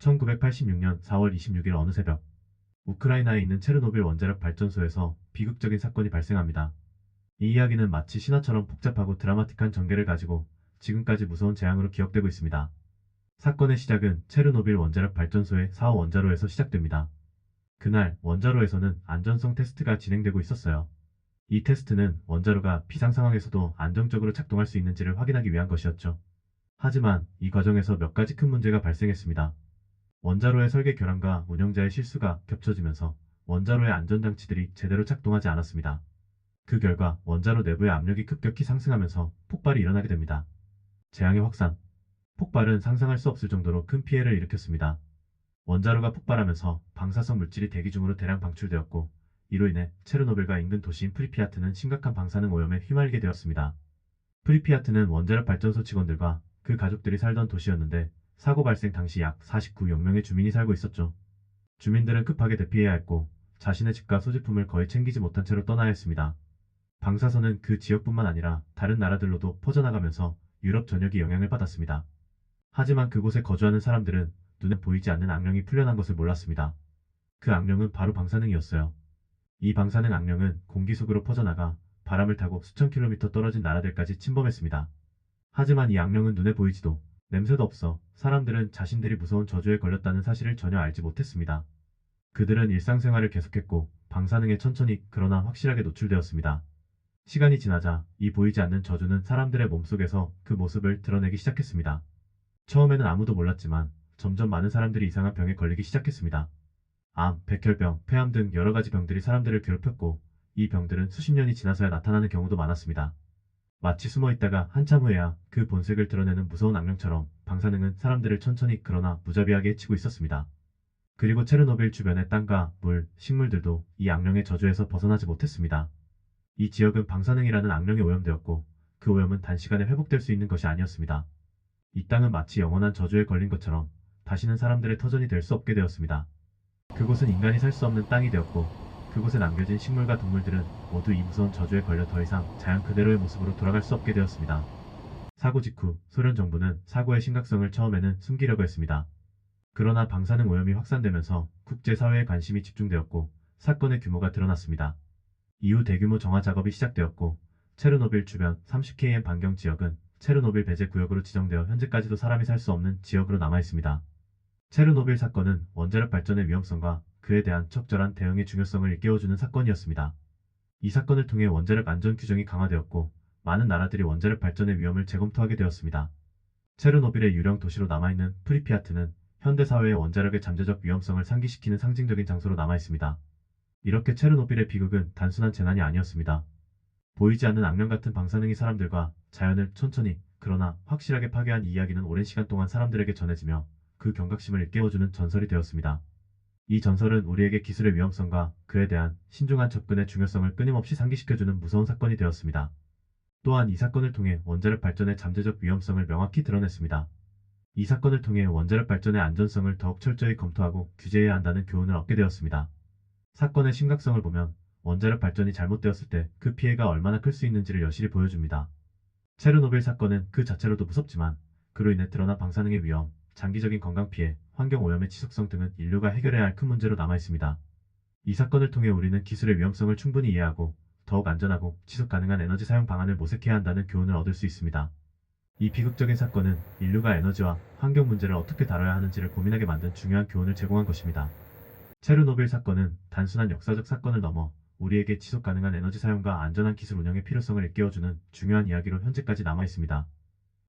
1986년 4월 26일 어느 새벽 우크라이나에 있는 체르노빌 원자력 발전소에서 비극적인 사건이 발생합니다. 이 이야기는 마치 신화처럼 복잡하고 드라마틱한 전개를 가지고 지금까지 무서운 재앙으로 기억되고 있습니다. 사건의 시작은 체르노빌 원자력 발전소의 4호 원자로에서 시작됩니다. 그날 원자로에서는 안전성 테스트가 진행되고 있었어요. 이 테스트는 원자로가 비상 상황에서도 안정적으로 작동할 수 있는지를 확인하기 위한 것이었죠. 하지만 이 과정에서 몇 가지 큰 문제가 발생했습니다. 원자로의 설계 결함과 운영자의 실수가 겹쳐지면서 원자로의 안전장치들이 제대로 작동하지 않았습니다. 그 결과 원자로 내부의 압력이 급격히 상승하면서 폭발이 일어나게 됩니다. 재앙의 확산. 폭발은 상상할 수 없을 정도로 큰 피해를 일으켰습니다. 원자로가 폭발하면서 방사성 물질이 대기 중으로 대량 방출되었고 이로 인해 체르노빌과 인근 도시인 프리피아트는 심각한 방사능 오염에 휘말리게 되었습니다. 프리피아트는 원자력 발전소 직원들과 그 가족들이 살던 도시였는데 사고 발생 당시 약 49여 명의 주민이 살고 있었죠. 주민들은 급하게 대피해야 했고 자신의 집과 소지품을 거의 챙기지 못한 채로 떠나야 했습니다. 방사선은 그 지역뿐만 아니라 다른 나라들로도 퍼져나가면서 유럽 전역이 영향을 받았습니다. 하지만 그곳에 거주하는 사람들은 눈에 보이지 않는 악령이 풀려난 것을 몰랐습니다. 그 악령은 바로 방사능이었어요. 이 방사능 악령은 공기 속으로 퍼져나가 바람을 타고 수천 킬로미터 떨어진 나라들까지 침범했습니다. 하지만 이 악령은 눈에 보이지도 냄새도 없어 사람들은 자신들이 무서운 저주에 걸렸다는 사실을 전혀 알지 못했습니다. 그들은 일상생활을 계속했고 방사능에 천천히 그러나 확실하게 노출되었습니다. 시간이 지나자 이 보이지 않는 저주는 사람들의 몸속에서 그 모습을 드러내기 시작했습니다. 처음에는 아무도 몰랐지만 점점 많은 사람들이 이상한 병에 걸리기 시작했습니다. 암, 백혈병, 폐암 등 여러 가지 병들이 사람들을 괴롭혔고 이 병들은 수십 년이 지나서야 나타나는 경우도 많았습니다. 마치 숨어 있다가 한참 후에야 그 본색을 드러내는 무서운 악령처럼 방사능은 사람들을 천천히 그러나 무자비하게 해치고 있었습니다. 그리고 체르노빌 주변의 땅과 물, 식물들도 이 악령의 저주에서 벗어나지 못했습니다. 이 지역은 방사능이라는 악령에 오염되었고 그 오염은 단시간에 회복될 수 있는 것이 아니었습니다. 이 땅은 마치 영원한 저주에 걸린 것처럼 다시는 사람들의 터전이 될 수 없게 되었습니다. 그곳은 인간이 살 수 없는 땅이 되었고 그곳에 남겨진 식물과 동물들은 모두 이 무서운 저주에 걸려 더 이상 자연 그대로의 모습으로 돌아갈 수 없게 되었습니다. 사고 직후 소련 정부는 사고의 심각성을 처음에는 숨기려고 했습니다. 그러나 방사능 오염이 확산되면서 국제사회의 관심이 집중되었고 사건의 규모가 드러났습니다. 이후 대규모 정화 작업이 시작되었고 체르노빌 주변 30km 반경 지역은 체르노빌 배제 구역으로 지정되어 현재까지도 사람이 살 수 없는 지역으로 남아 있습니다. 체르노빌 사건은 원자력 발전의 위험성과 그에 대한 적절한 대응의 중요성을 일깨워주는 사건이었습니다. 이 사건을 통해 원자력 안전 규정이 강화되었고 많은 나라들이 원자력 발전의 위험을 재검토하게 되었습니다. 체르노빌의 유령 도시로 남아있는 프리피아트는 현대 사회의 원자력의 잠재적 위험성을 상기시키는 상징적인 장소로 남아있습니다. 이렇게 체르노빌의 비극은 단순한 재난이 아니었습니다. 보이지 않는 악령 같은 방사능이 사람들과 자연을 천천히 그러나 확실하게 파괴한 이 이야기는 오랜 시간 동안 사람들에게 전해지며 그 경각심을 일깨워주는 전설이 되었습니다. 이 전설은 우리에게 기술의 위험성과 그에 대한 신중한 접근의 중요성을 끊임없이 상기시켜주는 무서운 사건이 되었습니다. 또한 이 사건을 통해 원자력 발전의 잠재적 위험성을 명확히 드러냈습니다. 이 사건을 통해 원자력 발전의 안전성을 더욱 철저히 검토하고 규제해야 한다는 교훈을 얻게 되었습니다. 사건의 심각성을 보면 원자력 발전이 잘못되었을 때 그 피해가 얼마나 클 수 있는지를 여실히 보여줍니다. 체르노빌 사건은 그 자체로도 무섭지만 그로 인해 드러난 방사능의 위험, 장기적인 건강 피해, 환경 오염의 지속성 등은 인류가 해결해야 할 큰 문제로 남아 있습니다. 이 사건을 통해 우리는 기술의 위험성을 충분히 이해하고 더욱 안전하고 지속 가능한 에너지 사용 방안을 모색해야 한다는 교훈을 얻을 수 있습니다. 이 비극적인 사건은 인류가 에너지와 환경 문제를 어떻게 다뤄야 하는지를 고민하게 만든 중요한 교훈을 제공한 것입니다. 체르노빌 사건은 단순한 역사적 사건을 넘어 우리에게 지속 가능한 에너지 사용과 안전한 기술 운영의 필요성을 일깨워주는 중요한 이야기로 현재까지 남아 있습니다.